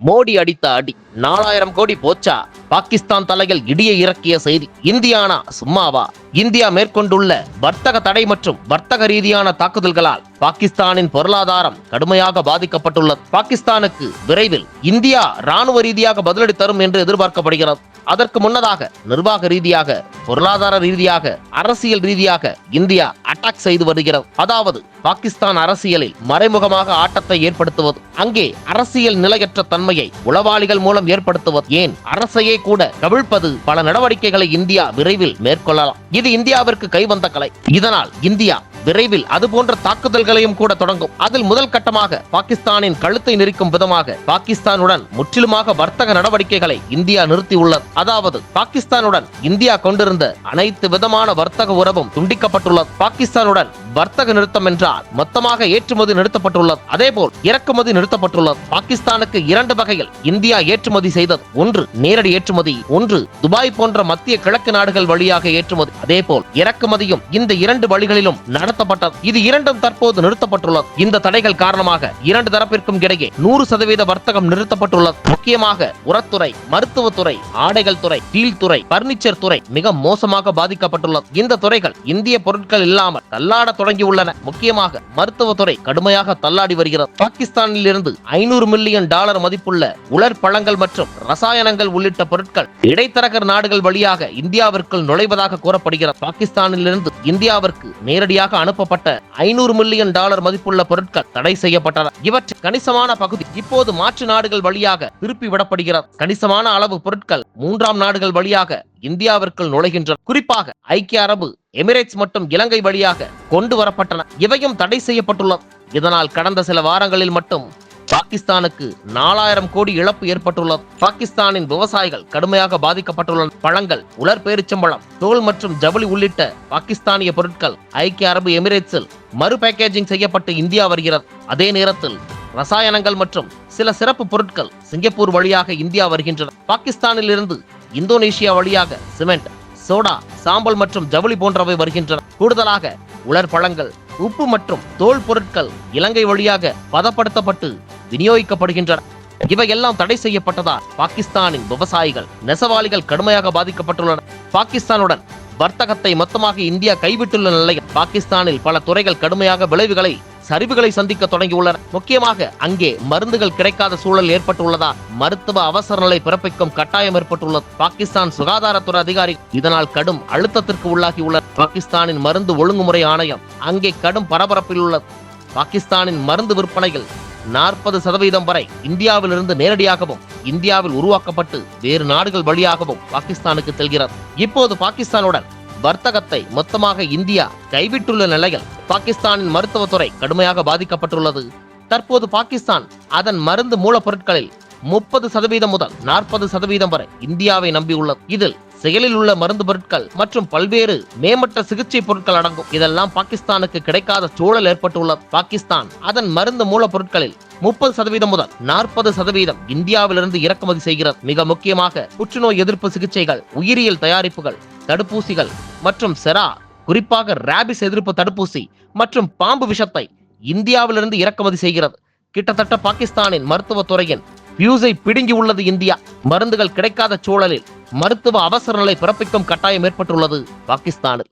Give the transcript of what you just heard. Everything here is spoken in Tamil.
மோடி அடித்த அடி. நாலாயிரம் கோடி போச்சா? பாகிஸ்தான் தலையில் இடியை இறக்கிய செய்தி. இந்தியானா? சும்மாவா? இந்தியா மேற்கொண்டுள்ள வர்த்தக தடை மற்றும் வர்த்தக ரீதியான தாக்குதல்களால் பாகிஸ்தானின் பொருளாதாரம் கடுமையாக பாதிக்கப்பட்டுள்ளது. பாகிஸ்தானுக்கு விரைவில் இந்தியா ராணுவ ரீதியாக பதிலடி தரும் என்று எதிர்பார்க்கப்படுகிறது. அதற்கு முன்னதாக நிர்வாக ரீதியாக பொருளாதார ரீதியாக அரசியல் ரீதியாக இந்தியா அட்டாக் செய்து வருகிறது. அதாவது பாகிஸ்தான் அரசியலில் மறைமுகமாக ஆட்டத்தை ஏற்படுத்துவது அங்கே அரசியல் நிலையற்ற தன்மையை உளவாளிகள் மூலம் ஏற்படுத்துவது. ஏன்? அரசையே கூட கவிழ்ப்பது பல நடவடிக்கைகளை இந்தியா விரைவில் மேற்கொள்ளலாம். இது இந்தியாவிற்கு கைவந்த கலை. இதனால் இந்தியா விரைவில் அது போன்ற தாக்குதல்களையும் கூட தொடங்கும். அதில் முதல் கட்டமாக பாகிஸ்தானின் கழுத்தை நெரிக்கும் விதமாக பாகிஸ்தானுடன் முற்றிலுமாக வர்த்தக நடவடிக்கைகளை இந்தியா நிறுத்தியுள்ளது. அதாவது பாகிஸ்தானுடன் இந்தியா கொண்டிருந்த அனைத்து விதமான வர்த்தக உறவும் துண்டிக்கப்பட்டுள்ளது. பாகிஸ்தானுடன் வர்த்தக நிறுத்தம் என்றால் மொத்தமாக ஏற்றுமதி நிறுத்தப்பட்டுள்ளது. அதேபோல் இறக்குமதி நிறுத்தப்பட்டுள்ளது. பாகிஸ்தானுக்கு இரண்டு வகையில் இந்தியா ஏற்றுமதி செய்தது. ஒன்று நேரடி ஏற்றுமதி. ஒன்று துபாய் போன்ற மத்திய கிழக்கு நாடுகள் வழியாக ஏற்றுமதி. அதேபோல் இறக்குமதியும் இந்த இரண்டு வழிகளிலும் நடத்தப்பட்டது. இது இரண்டும் தற்போது நிறுத்தப்பட்டுள்ளது. இந்த தடைகள் காரணமாக இரண்டு தரப்பிற்கும் இடையே நூறு சதவீத வர்த்தகம் நிறுத்தப்பட்டுள்ளது. முக்கியமாக உரத்துறை மருத்துவத்துறை ஆடைகள் துறை ஸ்டீல் துறை பர்னிச்சர் துறை மிக மோசமாக பாதிக்கப்பட்டுள்ளது. இந்த துறைகள் இந்திய பொருட்கள் இல்லாமல் தள்ளாட தொடங்கியுள்ளன. முக்கியமாக மருத்துவத்துறை கடுமையாக தள்ளாடி வருகிறது. பாகிஸ்தானில் இருந்து ஐநூறு மில்லியன் டாலர் மதிப்புள்ள உலர் பழங்கள் மற்றும் ரசாயனங்கள் உள்ளிட்ட பொருட்கள் இடைத்தரகர் நாடுகள் வழியாக இந்தியாவிற்குள் நுழைவதாக கூறப்படுகிறது. பாகிஸ்தானில் இருந்து இந்தியாவிற்கு நேரடியாக அனுப்பப்பட்ட ஐநூறு மில்லியன் டாலர் மதிப்புள்ள பொருட்கள் தடை செய்யப்பட்டன. இவற்றில் கணிசமான பகுதி இப்போது மாற்று நாடுகள் வழியாக திருப்பி விடப்படுகிறது. கணிசமான அளவு பொருட்கள் மூன்றாம் நாடுகள் வழியாக இந்தியாவிற்குள் நுழைகின்றன குறிப்பாக ஐக்கிய அரபு எமிரேட்ஸ் மற்றும் இலங்கை வழியாக கொண்டு வரப்பட்டன. இவையும் தடை செய்யப்பட்டுள்ளது இதனால் கடந்த சில வாரங்களில் மட்டும் பாகிஸ்தானுக்கு நாலாயிரம் கோடி இழப்பு ஏற்பட்டுள்ளது. பாகிஸ்தானின் விவசாயிகள் கடுமையாக பாதிக்கப்பட்டுள்ளன பழங்கள் உலர் பேரிச்சம்பழம் தோல் மற்றும் ஜவுளி உள்ளிட்ட பாகிஸ்தானிய பொருட்கள் ஐக்கிய அரபு எமிரேட்ஸில் மறு பேக்கேஜிங் செய்யப்பட்டு இந்தியா வருகிறது. அதே நேரத்தில் ரசாயனங்கள் மற்றும் சில சிறப்பு பொருட்கள் சிங்கப்பூர் வழியாக இந்தியா வருகின்றன. பாகிஸ்தானில் இருந்து இந்தோனேஷியா வழியாக சிமெண்ட் சோடா சாம்பல் மற்றும் ஜவுளி போன்றவை வருகின்றன. கூடுதலாக உலர் பழங்கள் உப்பு மற்றும் தோல் பொருட்கள் இலங்கை வழியாக பதப்படுத்தப்பட்டு விநியோகிக்கப்படுகின்றன. இவையெல்லாம் தடை செய்யப்பட்டதால் பாகிஸ்தானின் விவசாயிகள் நெசவாளிகள் கடுமையாக பாதிக்கப்பட்டுள்ளனர். பாகிஸ்தானுடன் வர்த்தகத்தை மொத்தமாக இந்தியா கைவிட்டுள்ள நிலையில் பாகிஸ்தானில் பல துறைகள் கடுமையாக விளைவுகளை சரிவுகளை சந்திக்க தொடங்கியுள்ளன. முக்கியமாக அங்கே மருந்துகள் கிடைக்காத சூழல் ஏற்பட்டுள்ளதால் மருத்துவ அவசர நிலை பிறப்பிக்கும் கட்டாயம் ஏற்பட்டுள்ளது. பாகிஸ்தான் சுகாதாரத்துறை அதிகாரி இதனால் கடும் அழுத்தத்திற்கு உள்ளாகியுள்ளனர் பாகிஸ்தானின் மருந்து ஒழுங்குமுறை ஆணையம் அங்கே கடும் பரபரப்பில் உள்ளது பாகிஸ்தானின் மருந்து விற்பனையில் நாற்பது சதவீதம் வரை இந்தியாவிலிருந்து நேரடியாகவும் இந்தியாவில் உருவாக்கப்பட்டு வேறு நாடுகள் வழியாகவும் பாகிஸ்தானுக்கு செல்கிறது. இப்போது பாகிஸ்தானுடன் வர்த்தகத்தை மொத்தமாக இந்தியா கைவிட்டுள்ள நிலையில் பாகிஸ்தானின் மருத்துவத்துறை கடுமையாக பாதிக்கப்பட்டுள்ளது. தற்போது பாகிஸ்தான் அதன் மருந்து மூலப்பொருட்களில் முப்பது சதவீதம் முதல் நாற்பது சதவீதம் வரை இந்தியாவை நம்பியுள்ளது. இதில் செயலில் உள்ள மருந்து பொருட்கள் மற்றும் பல்வேறு மேம்பட்ட சிகிச்சை பொருட்கள் அடங்கும். இதெல்லாம் பாகிஸ்தானுக்கு கிடைக்காத சூழல் ஏற்பட்டுள்ளது. பாகிஸ்தான் அதன் மருந்து மூலப்பொருட்களில் முப்பது சதவீதம் முதல் நாற்பது சதவீதம் இந்தியாவிலிருந்து இறக்குமதி செய்கிறது. மிக முக்கியமாக புற்றுநோய் எதிர்ப்பு சிகிச்சைகள் உயிரியல் தயாரிப்புகள் தடுப்பூசிகள் மற்றும் செரா குறிப்பாக ராபிஸ் எதிர்ப்பு தடுப்பூசி மற்றும் பாம்பு விஷத்தை இந்தியாவிலிருந்து இறக்குமதி செய்கிறது. கிட்டத்தட்ட பாகிஸ்தானின் மருத்துவத்துறையின் பியூஸை பிடுங்கி உள்ளது இந்தியா. மருந்துகள் கிடைக்காத சூழலில் மருத்துவ அவசர நிலை பிறப்பிக்கும் கட்டாயம் ஏற்பட்டுள்ளது பாகிஸ்தானில்.